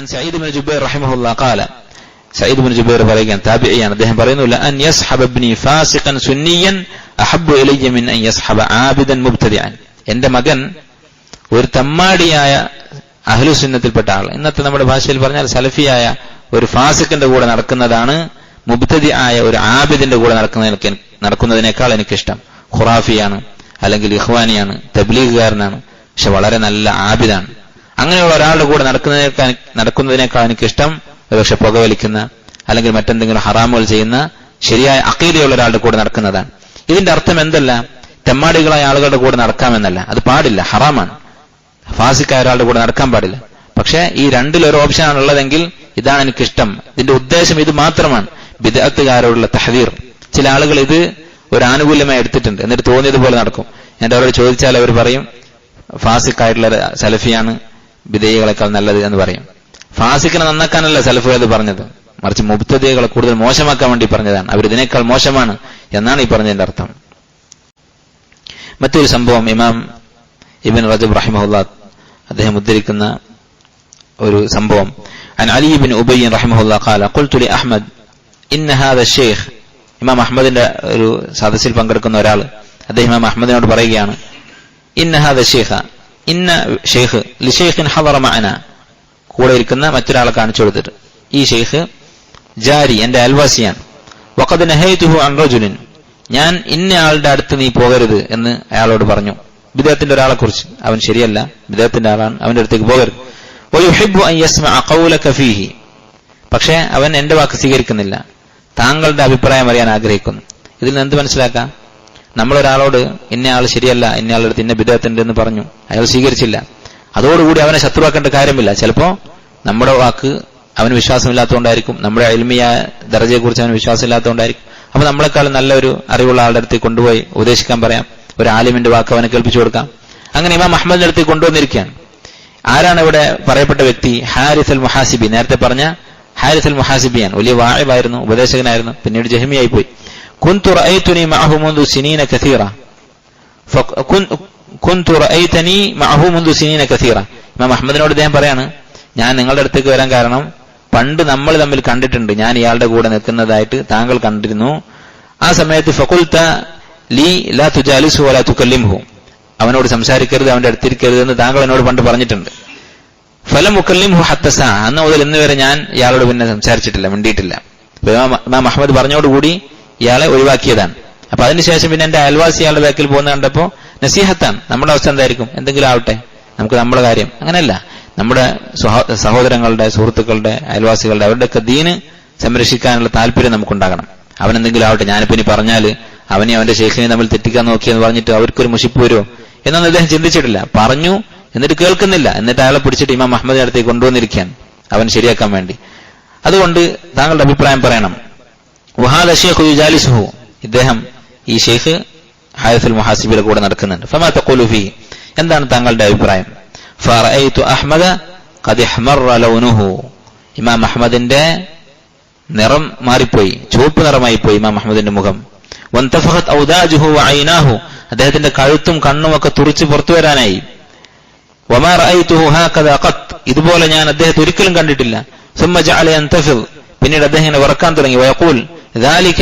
عن سعيد بن جبير رحمه الله قال سعيد بن جبير പറയുകയാണ് താബിഇയാണ് അദ്ദേഹം പറയുന്നു لأن يصحب ابني فاسقا سنيا أحب إلي من أن يصحب عابدا مبتدعا എന്റെ മകൻ ഒരു തമ്മാടിയായ അഹ്ലുസുന്നത്തിൽപ്പെട്ട ആൾ ഇന്നത്തെ നമ്മുടെ ഭാഷയിൽ പറഞ്ഞാൽ സലഫിയായ ഒരു ഫാസിക്കിന്റെ കൂടെ നടക്കുന്നതാണ് മുബ്തദി ആയ ഒരു ആബിദിന്റെ കൂടെ നടക്കുന്നതിനൊക്കെ നടക്കുന്നതിനേക്കാൾ എനിക്കിഷ്ടം ഖുറാഫിയാണ് അല്ലെങ്കിൽ ഇഖ്വാനിയാണ് തബ്ലീഗുകാരനാണ് പക്ഷെ വളരെ നല്ല ആബിദാണ് അങ്ങനെയുള്ള ഒരാളുടെ കൂടെ നടക്കുന്നതിനേക്കാൾ നടക്കുന്നതിനേക്കാൾ എനിക്കിഷ്ടം ഒരുപക്ഷെ പുകവലിക്കുന്ന അല്ലെങ്കിൽ മറ്റെന്തെങ്കിലും ഹറാമുകൾ ചെയ്യുന്ന ശരിയായ അക്കീലയുള്ള ഒരാളുടെ കൂടെ നടക്കുന്നതാണ്. ഇതിന്റെ അർത്ഥം എന്തല്ല? തെമ്മാടികളായ ആളുകളുടെ കൂടെ നടക്കാമെന്നല്ല. അത് പാടില്ല. ഹറാമാണ്. ഫാസിക്കായ ഒരാളുടെ കൂടെ നടക്കാൻ പാടില്ല. പക്ഷേ ഈ രണ്ടിൽ ഒരു ഓപ്ഷനാണ് ഉള്ളതെങ്കിൽ ഇതാണ് എനിക്കിഷ്ടം. ഇതിന്റെ ഉദ്ദേശം ഇത് മാത്രമാണ്. വിദഗ്ധകാരോടുള്ള തഹദീർ. ചില ആളുകൾ ഇത് ഒരു ആനുകൂല്യമായി എടുത്തിട്ടുണ്ട്. എന്നിട്ട് തോന്നിയതുപോലെ നടക്കും. എന്നിട്ട് അവരോട് ചോദിച്ചാൽ അവർ പറയും ഫാസിക്കായിട്ടുള്ള സലഫിയാണ് വിധേയികളെക്കാൾ നല്ലത് എന്ന് പറയും ഫാസിക്കിനെ നന്നാക്കാനല്ല സലഫുകൾ ഇത് പറഞ്ഞത് മറിച്ച് മുബ്തദികളെ കൂടുതൽ മോശമാക്കാൻ വേണ്ടി പറഞ്ഞതാണ് അവർ ഇതിനേക്കാൾ മോശമാണ് എന്നാണ് ഈ പറഞ്ഞതിന്റെ അർത്ഥം മറ്റൊരു സംഭവം ഇമാം ഇബിൻ റജബ് റഹിമഹുല്ല അദ്ദേഹം ഉദ്ധരിക്കുന്ന ഒരു സംഭവം عن علي بن أبي رحمه الله قال قلت لأحمد إن هذا الشيخ ഇമാം അഹമ്മദിന്റെ ഒരു സദസ്സിൽ പങ്കെടുക്കുന്ന ഒരാൾ അദ്ദേഹം ഇമാം അഹമ്മദിനോട് പറയുകയാണ് ഇന്ന ഹാദ ഷേഖ ഇന്ന ഷെയ്ഖ് ലിഷെയ്ഖിൻ ഹവറ മഅന കൂടെ ഇരിക്കുന്ന മറ്റൊരാളെ കാണിച്ചു കൊടുത്തിട്ട്. ഈ ഷെയ്ഖ് ജാരി എന്റെ അയൽവാസിയാണ്. വഖദ് നഹൈതുഹു അൻ റജുലിൻ ഞാൻ ഇന്നയാളുടെ അടുത്ത് നീ പോകരുത് എന്ന് അയാളോട് പറഞ്ഞു. വിദേഹത്തിന്റെ ഒരാളെ കുറിച്ച്. അവൻ ശരിയല്ല. വിദേഹത്തിന്റെ ആളാണ്. അവന്റെ അടുത്തേക്ക് പോകരുത്. ഫീഹി. പക്ഷേ അവൻ എന്റെ വാക്ക് സ്വീകരിക്കുന്നില്ല. താങ്കളുടെ അഭിപ്രായം അറിയാൻ ആഗ്രഹിക്കുന്നു. ഇതിൽ നിന്ന് എന്ത് മനസ്സിലാക്കാം? നമ്മളൊരാളോട് ഇന്ന ആൾ ശരിയല്ല ഇന്ന ആളെടുത്ത് ഇന്ന വിദേഹത്തിന്റെ എന്ന് പറഞ്ഞു. അയാൾ സ്വീകരിച്ചില്ല. അതോടുകൂടി അവനെ ശത്രുവാക്കേണ്ട കാര്യമില്ല. ചിലപ്പോ നമ്മുടെ വാക്ക് അവന് വിശ്വാസമില്ലാത്തതുകൊണ്ടായിരിക്കും നമ്മുടെ അൽമിയ ദർജയെക്കുറിച്ച് അവന് വിശ്വാസമില്ലാത്തതുകൊണ്ടായിരിക്കും. അപ്പൊ നമ്മളെക്കാളും നല്ലൊരു അറിവുള്ള ആളുടെ അടുത്ത് കൊണ്ടുപോയി ഉപദേശിക്കാൻ പറയാം. ഒരു ആലിമിന്റെ വാക്ക് അവനെ കേൾപ്പിച്ചു കൊടുക്കാം. അങ്ങനെ ഇമാം അഹമ്മദിന്റെ അടുത്ത് കൊണ്ടുവന്നിരിക്കുകയാണ്. ആരാണ് ഇവിടെ പറയപ്പെട്ട വ്യക്തി? ഹാരിസ് അൽ മുഹാസിബി നേരത്തെ പറഞ്ഞ ഹാരിസ് അൽ മുഹാസിബിയാണ് വലിയ വായവായിരുന്നു ഉപദേശകനായിരുന്നു. പിന്നീട് ജഹമിയായി പോയി كنت رأيتني معه منذ سنين كثيرة كنت رأيتني معه منذ سنين كثيرة ഇമാം അഹമ്മദിനോട് അദ്ദേഹം പറയാണ് ഞാൻ നിങ്ങളുടെ അടുത്തേക്ക് വരാൻ കാരണം പണ്ട് നമ്മൾ തമ്മിൽ കണ്ടിട്ടുണ്ട് ഞാൻ ഇയാളുടെ കൂടെ നിൽക്കുന്നതായിട്ട് താങ്കൾ കണ്ടിരുന്നു ആ സമയത്ത് ഫക്കുൽത്ത ലീ ലാ തുജാലിസു വലാ തുക്കല്ലിംഹു അവനോട് സംസാരിക്കരുത് അവന്റെ അടുത്തിരിക്കരുത് എന്ന് താങ്കൾ എന്നോട് പണ്ട് പറഞ്ഞിട്ടുണ്ട് ഫലം മുക്കല്ലിംഹു ഹത്തസ അന്ന് മുതൽ ഇന്ന് വരെ ഞാൻ ഇയാളോട് പിന്നെ സംസാരിച്ചിട്ടില്ല മിണ്ടിയിട്ടില്ല ഇമാം അഹമ്മദ് പറഞ്ഞോടുകൂടി ഇയാളെ ഒഴിവാക്കിയതാണ്. അപ്പൊ അതിനുശേഷം പിന്നെ എന്റെ അയൽവാസി ഇയാളുടെ ബാക്കിൽ പോകുന്ന കണ്ടപ്പോ നസീഹത്താണ് നമ്മുടെ അവസ്ഥ എന്തായിരിക്കും? എന്തെങ്കിലും ആവട്ടെ നമുക്ക് നമ്മുടെ കാര്യം. അങ്ങനെയല്ല. നമ്മുടെ സഹോദരങ്ങളുടെ സുഹൃത്തുക്കളുടെ അയൽവാസികളുടെ അവരുടെയൊക്കെ ദീന് സംരക്ഷിക്കാനുള്ള താല്പര്യം നമുക്കുണ്ടാകണം. അവൻ എന്തെങ്കിലും ആവട്ടെ ഞാനിപ്പോ ഇനി പറഞ്ഞാൽ അവനെ അവന്റെ ശേഖിനെ തമ്മിൽ തെറ്റിക്കാൻ നോക്കിയെന്ന് പറഞ്ഞിട്ട് അവർക്കൊരു മുഷിപ്പ് വരുമോ? എന്നൊന്നും അദ്ദേഹം ചിന്തിച്ചിട്ടില്ല. പറഞ്ഞു എന്നിട്ട് കേൾക്കുന്നില്ല. എന്നിട്ട് അയാളെ പിടിച്ചിട്ട് ഇമാം അഹമ്മദിന്റെ അടുത്തേക്ക് കൊണ്ടുവന്നിരിക്കാൻ അവൻ ശരിയാക്കാൻ വേണ്ടി. അതുകൊണ്ട് താങ്കളുടെ അഭിപ്രായം പറയണം. വഹാദ ഷേഖ് യുജാലിസുഹു. ഇദ്ദേഹം ഈ ഷെയ്ഖ് ഹായഫുൽ മുഹാസിബിയുടെ കൂടെ നടക്കുന്നുണ്ട്. ഫമാ ഫീ. എന്താണ് താങ്കളുടെ അഭിപ്രായം? ഫറഅയ്തു അഹ്മദ ഖദ് ഇഹ്മറ ലൗനുഹു. ഇമാം അഹ്മദിന്റെ നിറം മാറിപ്പോയി. ചുവപ്പ് നിറമായി പോയി ഇമാം അഹമ്മദിന്റെ മുഖം. വന്തഫഖത് ഔദാജുഹു വഅൈനാഹു അദ്ദേഹത്തിന്റെ കഴുത്തും കണ്ണും ഒക്കെ തുറിച്ച് പുറത്തു വരാനായി. വമാ റഅയ്തുഹു ഹാകദ ഇതുപോലെ ഞാൻ അദ്ദേഹത്തെ ഒരിക്കലും കണ്ടിട്ടില്ല. സുമ്മ ജഅല യന്തഫിദ്. പിന്നീട് അദ്ദേഹം വറക്കാൻ തുടങ്ങി. വയഖൂൽ ذلك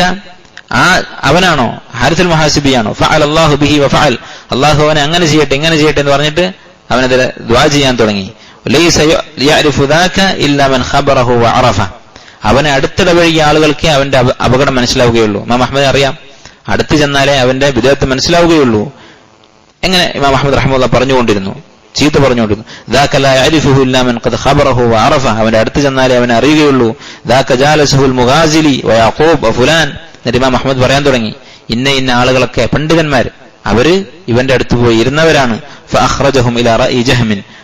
ആ അവനാണോ ഹാരിസുൽ മഹാസിബിയാണോ ഫഅൽ അല്ലാഹു ബിഹി വഫഅൽ അല്ലാഹു അവനെ അങ്ങനെ ചെയ്യട്ടെ ഇങ്ങനെ ചെയ്യട്ടെ എന്ന് പറഞ്ഞിട്ട് അവനെതിരെ ദ്വാ ചെയ്യാൻ തുടങ്ങി ലൈസ യഅരിഫു ذاك ഇല്ലാ മൻ ഖബറഹു വഅറഫ അവനെ അടുത്തിടപഴകിയ ആളുകൾക്ക് അവന്റെ അപകടം മനസ്സിലാവുകയുള്ളൂ ഇമാം അഹമ്മദ് അറിയാം അടുത്ത് ചെന്നാലേ അവന്റെ വിദേഹത്ത് മനസ്സിലാവുകയുള്ളൂ എങ്ങനെ ഇമാം അഹമ്മദ് റഹ്മുല്ല പറഞ്ഞുകൊണ്ടിരുന്നു ചീത്ത പറഞ്ഞുകൊണ്ടിരുന്നു. അവന്റെ അടുത്ത് ചെന്നാലേ അവനെ അറിയുകയുള്ളൂ. എന്നിട്ട് ഇമാം അഹമ്മദ് പറയാൻ തുടങ്ങി. ഇന്ന ഇന്ന ആളുകളൊക്കെ പണ്ഡിതന്മാർ. അവർ ഇവന്റെ അടുത്ത് പോയി ഇരുന്നവരാണ്.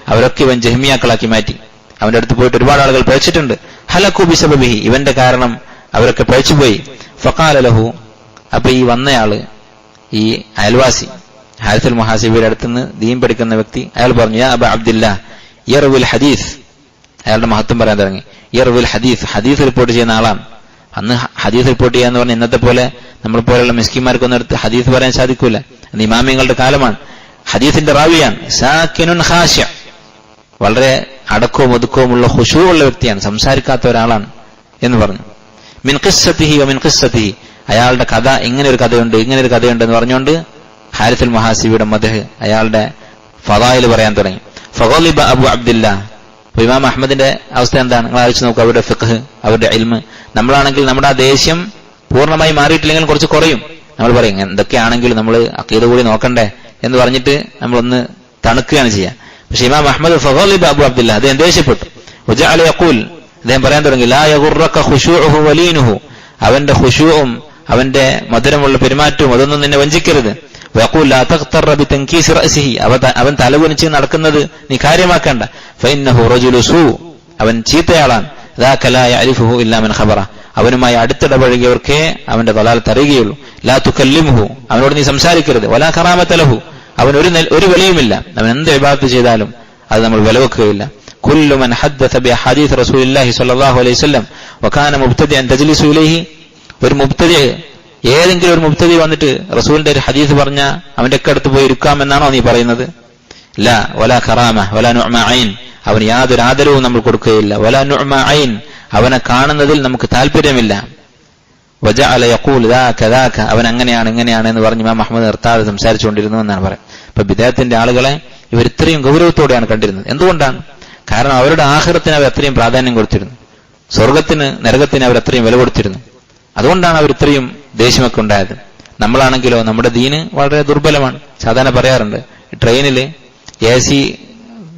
അവരൊക്കെ ഇവൻ ജഹ്മിയാക്കളാക്കി മാറ്റി. അവന്റെ അടുത്ത് പോയിട്ട് ഒരുപാട് ആളുകൾ പഴിച്ചിട്ടുണ്ട്. ഹലക്കൂബിസബിഹി ഇവന്റെ കാരണം അവരൊക്കെ പഴിച്ചുപോയി. ഫക്കാലഹു അപ്പൊ ഈ വന്നയാൾ ഈ അയൽവാസി. ഹാരിസുൽ മുഹാസിബിയുടെ അടുത്തുനിന്ന് ദീൻ പഠിക്കുന്ന വ്യക്തി അയാൾ പറഞ്ഞു യാ അബ അബ്ദില്ല യർവിൽ ഹദീസ്. അയാളുടെ മഹത്വം പറയാൻ തുടങ്ങി. യർവിൽ ഹദീസ് ഹദീസ് റിപ്പോർട്ട് ചെയ്യുന്ന ആളാണ്. അന്ന് ഹദീസ് റിപ്പോർട്ട് ചെയ്യാന്ന് പറഞ്ഞ ഇന്നത്തെ പോലെ നമ്മൾ പോലെയുള്ള മിസ്കിമാർക്കൊന്നും എടുത്ത് ഹദീസ് പറയാൻ സാധിക്കൂല. ഇമാമിയങ്ങളുടെ കാലമാണ്. ഹദീസിന്റെ റാവിയാണ്. സാക്കിനുൻ ഹാഷ്യ വളരെ അടക്കവും ഒതുക്കവുമുള്ള ഹുഷുവുള്ള വ്യക്തിയാണ്. സംസാരിക്കാത്ത ഒരാളാണ് എന്ന് പറഞ്ഞു. മിൻ ഖിസ്സത്തിഹി മിൻ ഖിസ്സത്തിഹി. അയാളുടെ കഥ ഇങ്ങനെ ഒരു കഥയുണ്ട് ഇങ്ങനെ ഒരു കഥയുണ്ട് എന്ന് പറഞ്ഞുകൊണ്ട് ഹാരിത്തുൽ മഹാസിബിയുടെ മദഹ് അയാളുടെ ഫതായിൽ പറയാൻ തുടങ്ങി. ഫഗോലിബ അബു അബ്ദില്ല. ഇമാം അഹമ്മദിന്റെ അവസ്ഥ എന്താണ്? നിങ്ങൾ ആലോചിച്ച് നോക്കുക അവരുടെ ഫിഖ് അവരുടെ ഇൽമ്. നമ്മളാണെങ്കിൽ നമ്മുടെ ആ ദേഷ്യം പൂർണമായി മാറിയിട്ടില്ലെങ്കിൽ കുറച്ച് കുറയും. നമ്മൾ പറയും എന്തൊക്കെയാണെങ്കിലും നമ്മൾ അക്കീത കൂടി നോക്കണ്ടേ? എന്ന് പറഞ്ഞിട്ട് നമ്മളൊന്ന് തണുക്കുകയാണ് ചെയ്യുക. പക്ഷെ ഇമാം അഹമ്മദ് ഫഹോലിബ് അബു അബ്ദില്ല അദ്ദേഹം ദേഷ്യപ്പെട്ടു. യഖൂൽ. അദ്ദേഹം പറയാൻ തുടങ്ങി വലീനുഹു. അവന്റെ ഖുശൂഉം അവന്റെ മധുരമുള്ള പെരുമാറ്റവും അതൊന്നും നിന്നെ വഞ്ചിക്കരുത്. വയഖൂൽ ലാ തഖ്തറ ബിതൻകീസ് റഅസിഹി അവ- അവൻ തലകുനിച്ച് നടക്കുന്നത് നീ കാര്യമാക്കണ്ട ഫഇന്നഹു റജുലു സൂ അവൻ ചീത്തയാളാണ് ذاك لا يعرفه الا من خبره അവനുമായി അടുത്തിടപഴകിയവർക്കേ അവന്റെ ضلالة അറിയുകയുള്ളൂ ലാ തുകല്ലിമുഹു അവനോട് നീ സംസാരിക്കരുത് വലാ കറാമത്ത ലഹു അവൻ ഒരു നെൽ- ഒരു വിലയുമില്ല അവൻ എന്ത് ഇബാദത്ത് ചെയ്താലും അത് നമ്മൾ വിലവെക്കുകയില്ല كل من حدث بأحاديث رسول الله صلى الله عليه وسلم وكان مبتدئا تجلس إليه ഒരു മുബ്തദി ഏതെങ്കിലും ഒരു മുബ്തദി വന്നിട്ട് റസൂലിന്റെ ഒരു ഹദീസ് പറഞ്ഞ അവന്റെ ഒക്കെ അടുത്ത് പോയി ഇരിക്കാമെന്നാണോ നീ പറയുന്നത്? ല വല ഖറാമ വല നുഅമ ഐൻ. അവന് യാതൊരു ആദരവും നമ്മൾ കൊടുക്കുകയില്ല. വല നുഅമ ഐൻ. അവനെ കാണുന്നതിൽ നമുക്ക് താല്പര്യമില്ല. വജ അല യക്കൂൽ ദാക അവൻ അങ്ങനെയാണ് ഇങ്ങനെയാണ് എന്ന് പറഞ്ഞ് ഇമാം അഹമ്മദ് നിർത്താതെ സംസാരിച്ചുകൊണ്ടിരുന്നു എന്നാണ് പറയുന്നത്. അപ്പൊ വിദേഹത്തിന്റെ ആളുകളെ ഇവർ ഇത്രയും ഗൗരവത്തോടെയാണ് കണ്ടിരുന്നത്. എന്തുകൊണ്ടാണ്? കാരണം അവരുടെ ആഹാരത്തിന് അവർ അത്രയും പ്രാധാന്യം കൊടുത്തിരുന്നു. സ്വർഗത്തിന് നരകത്തിന് അവർ അത്രയും വില കൊടുത്തിരുന്നു. അതുകൊണ്ടാണ് അവർ ഇത്രയും ദേഷ്യമൊക്കെ ഉണ്ടായത്. നമ്മളാണെങ്കിലോ നമ്മുടെ ദീന് വളരെ ദുർബലമാണ്. സാധാരണ പറയാറുണ്ട് ട്രെയിനിൽ എ സി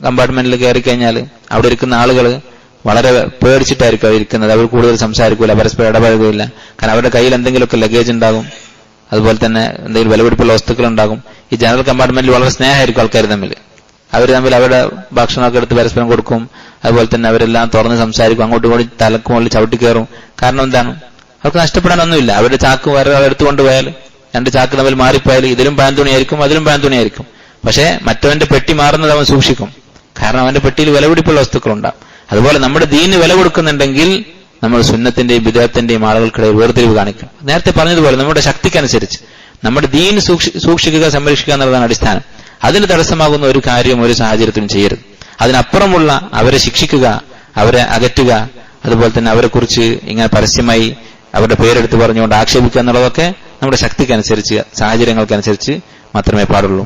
കമ്പാർട്ട്മെന്റിൽ കയറി കഴിഞ്ഞാൽ അവിടെ ഇരിക്കുന്ന ആളുകൾ വളരെ പേടിച്ചിട്ടായിരിക്കും ഇരിക്കുന്നത്. അവർ കൂടുതൽ സംസാരിക്കൂല പരസ്പരം ഇടപഴകില്ല കാരണം അവരുടെ കയ്യിൽ എന്തെങ്കിലുമൊക്കെ ലഗേജ് ഉണ്ടാകും അതുപോലെ തന്നെ എന്തെങ്കിലും വിലപിടിപ്പുള്ള വസ്തുക്കൾ ഉണ്ടാകും ഈ ജനറൽ കമ്പാർട്ട്മെന്റിൽ വളരെ സ്നേഹമായിരിക്കും ആൾക്കാർ തമ്മിൽ അവർ തമ്മിൽ അവരുടെ ഭക്ഷണമൊക്കെ എടുത്ത് പരസ്പരം കൊടുക്കും. അതുപോലെ തന്നെ അവരെല്ലാം തുറന്ന് സംസാരിക്കും അങ്ങോട്ടും ഇങ്ങോട്ടും തലക്കുമുള്ളിൽ ചവിട്ടി കയറും. കാരണം എന്താണ്? അവർക്ക് നഷ്ടപ്പെടാനൊന്നുമില്ല. അവരുടെ ചാക്ക് വേറെ ഒരാൾ എടുത്തുകൊണ്ട് പോയാൽ രണ്ട് ചാക്ക് തമ്മിൽ മാറിപ്പോയാൽ ഇതിലും പാൻതുണിയായിരിക്കും അതിലും പാൻതുണിയായിരിക്കും പക്ഷേ മറ്റവന്റെ പെട്ടി മാറുന്നത് അവൻ സൂക്ഷിക്കും. കാരണം അവന്റെ പെട്ടിയിൽ വിലപിടിപ്പുള്ള വസ്തുക്കളുണ്ടാവും. അതുപോലെ നമ്മുടെ ദീന് വില കൊടുക്കുന്നുണ്ടെങ്കിൽ നമ്മൾ സുന്നത്തിന്റെയും വിദേഹത്തിന്റെയും ആളുകൾക്കിടയിൽ വേർതിരിവ് കാണിക്കണം നേരത്തെ പറഞ്ഞതുപോലെ നമ്മുടെ ശക്തിക്കനുസരിച്ച് നമ്മുടെ ദീൻ സൂക്ഷി സൂക്ഷിക്കുക സംരക്ഷിക്കുക എന്നുള്ളതാണ് അടിസ്ഥാനം. അതിന് തടസ്സമാകുന്ന ഒരു കാര്യവും ഒരു സാഹചര്യത്തിലും ചെയ്യരുത്. അതിനപ്പുറമുള്ള അവരെ ശിക്ഷിക്കുക അവരെ അകറ്റുക അതുപോലെ തന്നെ അവരെക്കുറിച്ച് ഇങ്ങനെ പരസ്യമായി അവരുടെ പേരെടുത്ത് പറഞ്ഞുകൊണ്ട് ആക്ഷേപിക്കുക എന്നുള്ളതൊക്കെ നമ്മുടെ ശക്തിക്കനുസരിച്ച് സാഹചര്യങ്ങൾക്കനുസരിച്ച് മാത്രമേ പാടുള്ളൂ.